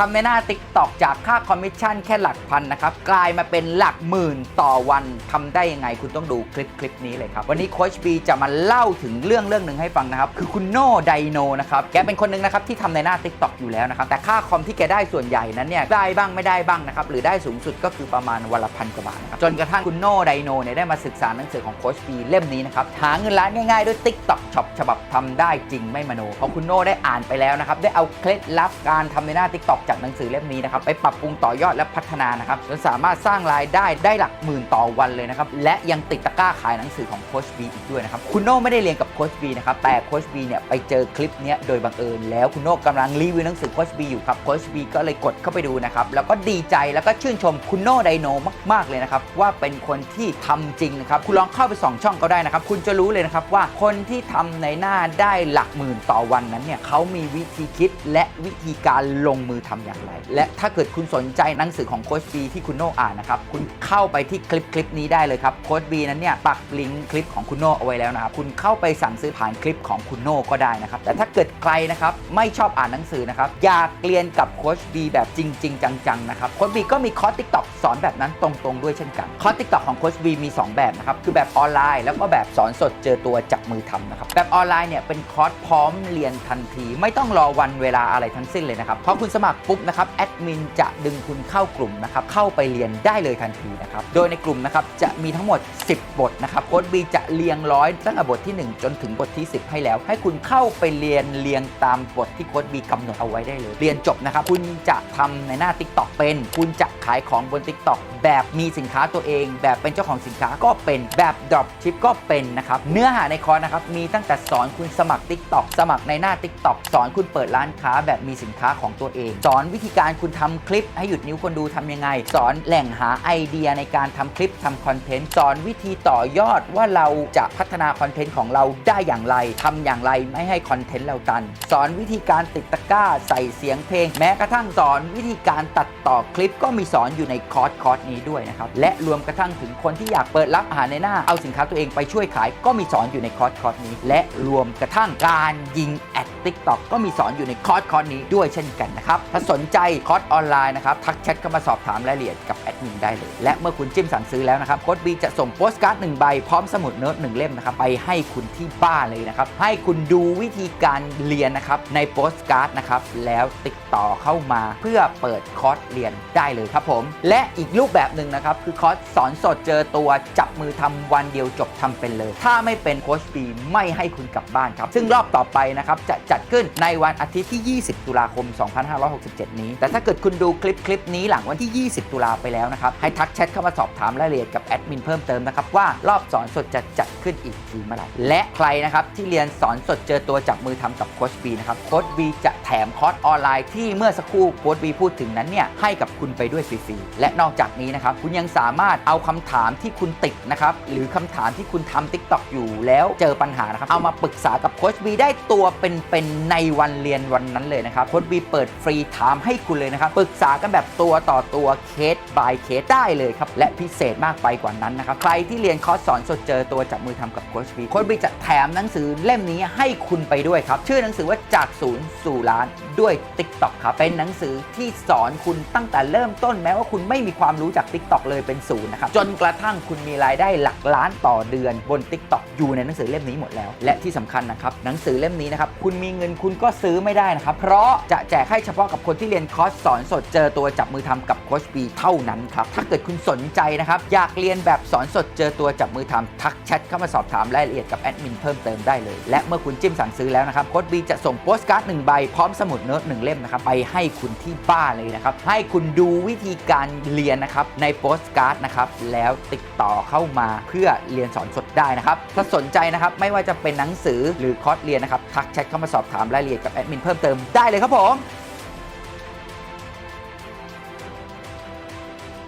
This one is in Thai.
ทำในหน้า t ิ k t o k จากค่าคอมมิชชั่นแค่หลักพันนะครับ กลายมาเป็นหลักหมื่นต่อวันทำได้ยังไงคุณต้องดูคลิปคลิปนี้เลยครับ วันนี้โคชบีจะมาเล่าถึงเรื่องเรื่องหนึ่งให้ฟังนะครับ คือคุณโน่ไดโนนะครับ แกเป็นคนหนึ่งนะครับที่ทำในหน้า t ิ k t o k อยู่แล้วนะครับ แต่ค่าคอมที่แกได้ส่วนใหญ่นั้นเนี่ยได้บ้างไม่ได้บ้างนะครับหรือได้สูงสุดก็คือประมาณวันละพันกว่าบาทนะครับจนกระทั่งคุณโน่ไดโนเนี่ยได้มาศึกษาหนังสือของโคชบีเล่มนี้นะครับหาเงินล้านง่ายๆด้วย TikTok Shop ฉบับทำได้จริงไม่มโนเพราะคุณโน่ได้อ่านไปแล้วนะครับได้เอาเคล็ดลับการทำในหน้า TikTok จากหนังสือเล่มนี้นะครับไปปรับปรุงต่อยอดและพัฒนานะครับจนสามารถสร้างรายได้ได้หลักหมื่นต่อวันเลยนะครับและยังติดตะกร้าขายหนังสือของโคชบีอีกด้วยนะครับคุณโน่ไม่ได้เรียนกับโคชบีนะครับแต่โคชบีเนี่ยไปเจอคลิปนี้โดยบังเอิญแล้วคุณโน่กำลังรีวิวหนังสือโคชบีอยู่ครับโคชบีก็เลยกดเข้าไปดูนะครับแล้วก็ดีใจแล้วก็ชื่นชมคุณโน่ไดโนมากๆเลยนะครับว่าเป็นคนที่ทำจริงนะครับคุณลองเข้าไปส่องช่องเขาได้นะครับคุณจะรู้เลยนะครับว่าคนที่ทำในหน้าได้หลักหมื่นต่อวันนั้นเนี่ยเขามีวิธีคิดและวิธีการลงมือทำอย่างไร และถ้าเกิดคุณสนใจหนังสือของโค้ชบีที่คุณโน่อ่านนะครับ คุณเข้าไปที่คลิปคลิปนี้ได้เลยครับ โค้ชบีนั้นเนี่ยปักลิงก์คลิปของคุณโน่เอาไว้แล้วนะครับ คุณเข้าไปสั่งซื้อผ่านคลิปของคุณโน่ก็ได้นะครับ แต่ถ้าเกิดใครนะครับไม่ชอบอ่านหนังสือนะครับ อยากเรียนกับโค้ชบีแบบจริงๆจังๆนะครับ โค้ชบีก็มีคอร์สติ๊กต็อกสอนแบบนั้นตรงๆด้วยเช่นกัน คอร์สติ๊กต็อกของโค้ชบีมี 2 แบบนะครับ คือแบบออนไลน์แล้วก็แบบสอนสดเจอตัวจับมือทำนะครับ แบบออนไลน์เนี่ยเป็นคอร์สพร้อมเรียนทันที ไม่ต้องรอวันเวลาอะไรทั้งสิ้นเลยนะครับพอคุณสมัครปุ๊บนะครับแอดมินจะดึงคุณเข้ากลุ่มนะครับเข้าไปเรียนได้เลยทันทีนะครับโดยในกลุ่มนะครับจะมีทั้งหมด 10 บทนะครับโค้ดบีจะเรียงร้อยตั้งแต่บทที่ 1 จนถึงบทที่ 10 ให้แล้ว ให้คุณเข้าไปเรียนเรียงตามบทที่โค้ดบีกำหนดเอาไว้ได้เลย เรียนจบนะครับคุณจะทำในหน้า Tik t o อกเป็น คุณจะขายของบน Tik t o อกแบบมีสินค้าตัวเอง แบบเป็นเจ้าของสินค้าก็เป็นแบบ drop ship ก็เป็นนะครับเนื้อหาในคอร์สนะครับมีตั้งแต่สอนคุณสมัคร Tik t o อกสมัครในหน้า Tik t o อกสอนคุณเปิดร้านค้าแบบมีสินค้าของตัวเองสอนวิธีการคุณทำคลิป ให้หยุดนิ้วคนดูทำยังไง สอนแหล่งหาไอเดียในการทำคลิปทำคอนเทนต์สอนวิธีต่อยอดว่าเราจะพัฒนาคอนเทนต์ของเราได้อย่างไรทำอย่างไรไม่ให้คอนเทนต์เราตัน สอนวิธีการติดตะกร้าใส่เสียงเพลง แม้กระทั่งสอนวิธีการตัดต่อคลิปก็มีสอนอยู่ในคอร์สคอร์สนี้ด้วยนะครับและรวมกระทั่งถึงคนที่อยากเปิดรับอาหารในหน้าเอาสินค้าตัวเองไปช่วยขายก็มีสอนอยู่ในคอร์สคอร์สนี้ และรวมกระทั่งการยิงแอดติ๊กต็อกก็มีสอนอยู่ในคอร์สคอร์สนี้ด้วยเช่นกันนะครับสนใจคอร์สออนไลน์นะครับทักแชทเข้ามาสอบถามรายละเอียดกับแอดมินได้เลย และเมื่อคุณจิ้มสั่งซื้อแล้วนะครับโค้ดบีจะส่งโปสการ์ดหนึ่งใบพร้อมสมุดโน้ตหนึ่งเล่มนะครับไปให้คุณที่บ้านเลยนะครับให้คุณดูวิธีการเรียนนะครับในโปสการ์ดนะครับแล้วติดต่อเข้ามาเพื่อเปิดคอร์สเรียนได้เลยครับผม และอีกรูปแบบหนึ่งนะครับคือคอร์สสอนสดเจอตัวจับมือทำวันเดียวจบทำเป็นเลย ถ้าไม่เป็นโค้ชบีไม่ให้คุณกลับบ้านครับซึ่งรอบต่อไปนะครับจะจัดขึ้นในวันอาทิตย์ที่ 20 ตุลาคม2567นี้ แต่ถ้าเกิดคุณดูคลิปคลิปนี้หลังวันที่ 20 ตุลาไปแล้วนะครับ ให้ทักแชทเข้ามาสอบถามรายละเอียดกับแอดมินเพิ่มเติมนะครับ ว่ารอบสอนสดจะจัดขึ้นอีกทีเมื่อไหร่และใครนะครับที่เรียนสอนสดเจอตัวจับมือทำกับโค้ชบีนะครับโค้ชบีจะแถมคอร์สออนไลน์ที่เมื่อสักครู่โค้ชบีพูดถึงนั้นเนี่ยให้กับคุณไปด้วยฟรีๆและนอกจากนี้นะครับคุณยังสามารถเอาคำถามที่คุณติดนะครับหรือคำถามที่คุณทำ t ิ k t o k อยู่แล้วเจอปัญหานะครับเอามาปรึกษากับโค้ชบีได้ตัวเป็นๆในวันเรียนวันนั้นเลยนะครับโค้ชบีเปิดฟรีถามให้คุณเลยนะครับปรึกษากันแบบตัวต่อตัวเคส by เคสได้เลยครับ และพิเศษมากไปกว่านั้นนะครับ ใครที่เรียนคอร์สสอนสดเจอตัวจับมือทำกับโค้ชบีโค้ชบีจะแถมหนังสือเล่มนี้ให้คุณไปด้วยครับ ชื่อหนังสือว่าจากศูนย์สู่ล้านด้วย t ิ k t o k ครับเป็นหนังสือที่สอนคุณตั้งแต่เริ่มต้นแม้ว่าคุณไม่มีความรู้จาก t ิ k t o k เลยเป็นศูนย์นะครับจนกระทั่งคุณมีรายได้หลักล้านต่อเดือนบน t ิ k t o k อยู่ในหนังสือเล่มนี้หมดแล้ว และที่สำคัญนะครับหนังสือเล่มนี้นะครับคุณมีเงินคุณก็ซื้อไม่ได้นะครับเพราะจะแจกให้เฉพาะกับคนที่เรียนคอร์สสอนสดเจอตัวจับมือทำกับโคชบีเท่านั้นครับ ถ้าเกิดคุณสนใจนะครับ อยากเรียนแบบสอนสดเจอตัวจับมือทำทักแชทเข้ามาสอบถามรายละเอียดกับแอดมินเพิ่มเติมได้เลย และเมื่อคุณจิ้มสั่งซื้อแล้วนะครับโคชบีจะส่งโปสการ์ดหนึ่งใบพร้อมสมุดโน้ตหนึ่งเล่มนะครับไปให้คุณที่บ้านเลยนะครับให้คุณดูวิธีการเรียนนะครับในโปสการ์ดนะครับแล้วติดต่อเข้ามาเพื่อเรียนสอนสดได้นะครับถ้าสนใจนะครับไม่ว่าจะเป็นหนังสือหรือคอร์สเรียนนะครับทักแชทเข้ามาสอบถามรายละเอียดกับแอดมินเพิ่มเติมได้เลยครับผม